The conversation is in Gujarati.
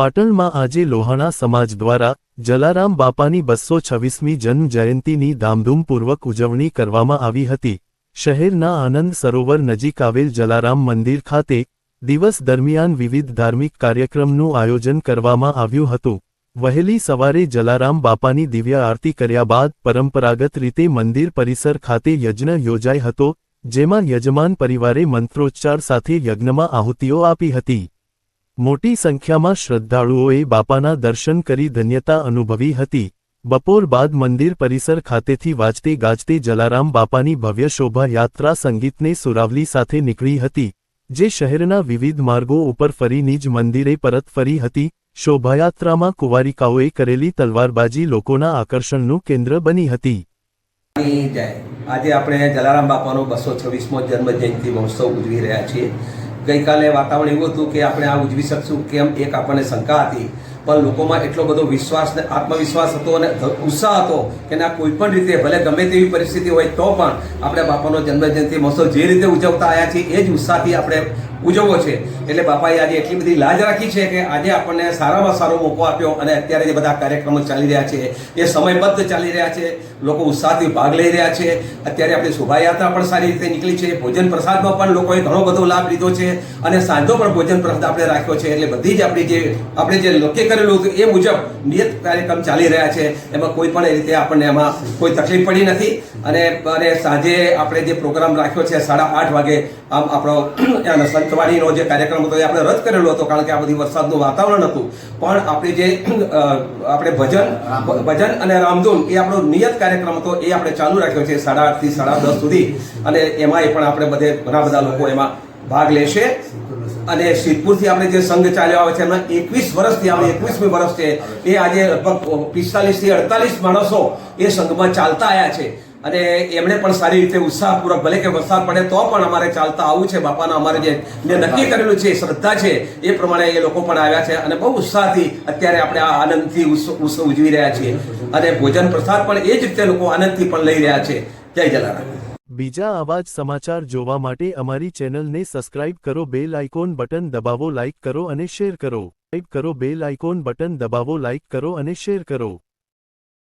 પાટણમાં આજે લોહાણા સમાજ દ્વારા જલારામ બાપાની બસો છવ્વીસમી જન્મ જયંતીની ધામધૂમપૂર્વક ઉજવણી કરવામાં આવી હતી. શહેરના આનંદ સરોવર નજીક આવેલ જલારામ મંદિર ખાતે દિવસ દરમિયાન વિવિધ ધાર્મિક કાર્યક્રમનું આયોજન કરવામાં આવ્યું હતું. વહેલી સવારે જલારામ બાપાની દિવ્ય આરતી કર્યા બાદ પરંપરાગત રીતે મંદિર પરિસર ખાતે યજ્ઞ યોજાઈ હતો, જેમાં યજમાન પરિવારે મંત્રોચ્ચાર સાથે યજ્ઞમાં આહુતિઓ આપી હતી. મોટી સંખ્યામાં શ્રદ્ધાળુઓએ બાપાના દર્શન કરી ધન્યતા અનુભવી હતી. બપોર બાદ મંદિર પરિસર ખાતેથી વાજતે ગાજતે જલારામ બાપાની ભવ્ય શોભાયાત્રા સંગીતને સુરાવલી સાથે નીકળી હતી. જે શહેરના વિવિધ માર્ગો ઉપર ફરી નિજ મંદિરે પરત ફરી હતી. શોભાયાત્રામાં કુંવારિકાઓએ કરેલી તલવારબાજી લોકોના આકર્ષણનું કેન્દ્ર બની હતી. આજે આપણે જલારામ બાપાનો બસો છવ્વીસમો જન્મ જયંતિ મહોત્સવ ઉજવી રહ્યા છીએ. ગઈકાલે વાતાવરણ એવું હતું કે આપણે આ ઉજવી શકશું કેમ એક આપણને શંકા હતી. પણ લોકોમાં એટલો બધો વિશ્વાસ ને આત્મવિશ્વાસ હતો અને ઉત્સાહ હતો કે ના કોઈ પણ રીતે ભલે ગમે તેવી પરિસ્થિતિ હોય તો પણ આપણે બાપાનો જન્મજયંતિ મહોત્સવ જે રીતે ઉજવતા આવ્યા છીએ એ જ ઉત્સાહથી આપણે ઉજવવો છે. એટલે બાપાએ આજે એટલી બધી લાજ રાખી છે કે આજે આપણને સારામાં સારો મોકો આપ્યો અને અત્યારે જે બધા કાર્યક્રમો ચાલી રહ્યા છે, એ સમયબદ્ધ ચાલી રહ્યા છે, લોકો ઉત્સાહથી ભાગ લઈ રહ્યા છે. અત્યારે આપણી શોભાયાત્રા પણ સારી રીતે નીકળી છે. ભોજન પ્રસાદમાં પણ લોકોએ ઘણો બધો લાભ લીધો છે અને સાંજો પણ ભોજન પ્રસાદ આપણે રાખ્યો છે. એટલે બધી જ આપણી જે, આપણે જે નક્કી કરેલું હતું એ મુજબ નિયત કાર્યક્રમ ચાલી રહ્યા છે. એમાં કોઈ પણ રીતે આપણને એમાં કોઈ તકલીફ પડી નથી. અને અને સાંજે આપણે જે પ્રોગ્રામ રાખ્યો છે સાડા આઠ વાગે, આમ આપણો ત્યાંનો જે કાર્યક્રમ હતો એ આપણે રદ કરેલો હતો કારણ કે આ બધી વરસાદનું વાતાવરણ હતું. પણ આપણે જે આપણે ભજન ભજન અને રામધૂન એ આપણો નિયત કાર્યક્રમ હતો એ આપણે ચાલુ રાખ્યો છે સાડા આઠથી સાડા દસ સુધી. અને એમાંય પણ આપણે બધે ઘણા બધા લોકો એમાં ભાગ લેશે. અને સિદ્ધપુરથી આપણે જે સંઘ ચાલ્યો આવે છે એમાં એકવીસ વર્ષથી આપણે એકવીસમી વર્ષ છે. એ આજે લગભગ પિસ્તાલીસથી અડતાલીસ માણસો એ સંઘમાં ચાલતા આવ્યા છે. અને એમણે પણ સારી રીતે ઉત્સાહપૂર્વક ભલે કે વરસાદ પડે તો પણ અમારે ચાલતા આવું છે. બાપાના અમારે જે મેં નક્કી કરેલું છે શ્રદ્ધા છે, એ પ્રમાણે એ લોકો પણ આવ્યા છે અને બહુ ઉત્સાહથી અત્યારે આપણે આ આનંદથી ઉત્સવ ઉજવી રહ્યા છીએ. અને ભોજન પ્રસાદ પણ એ જ રીતે લોકો આનંદથી પણ લઈ રહ્યા છે. જય જલારામ. બીજા આવા સમાચાર જોવા માટે અમારી ચેનલને સબસ્ક્રાઇબ કરો, બેલ આઇકોન બટન દબાવો, લાઇક કરો અને શેર કરો. ટાઈપ કરો, બેલ આઇકોન બટન દબાવો, લાઇક કરો અને શેર કરો.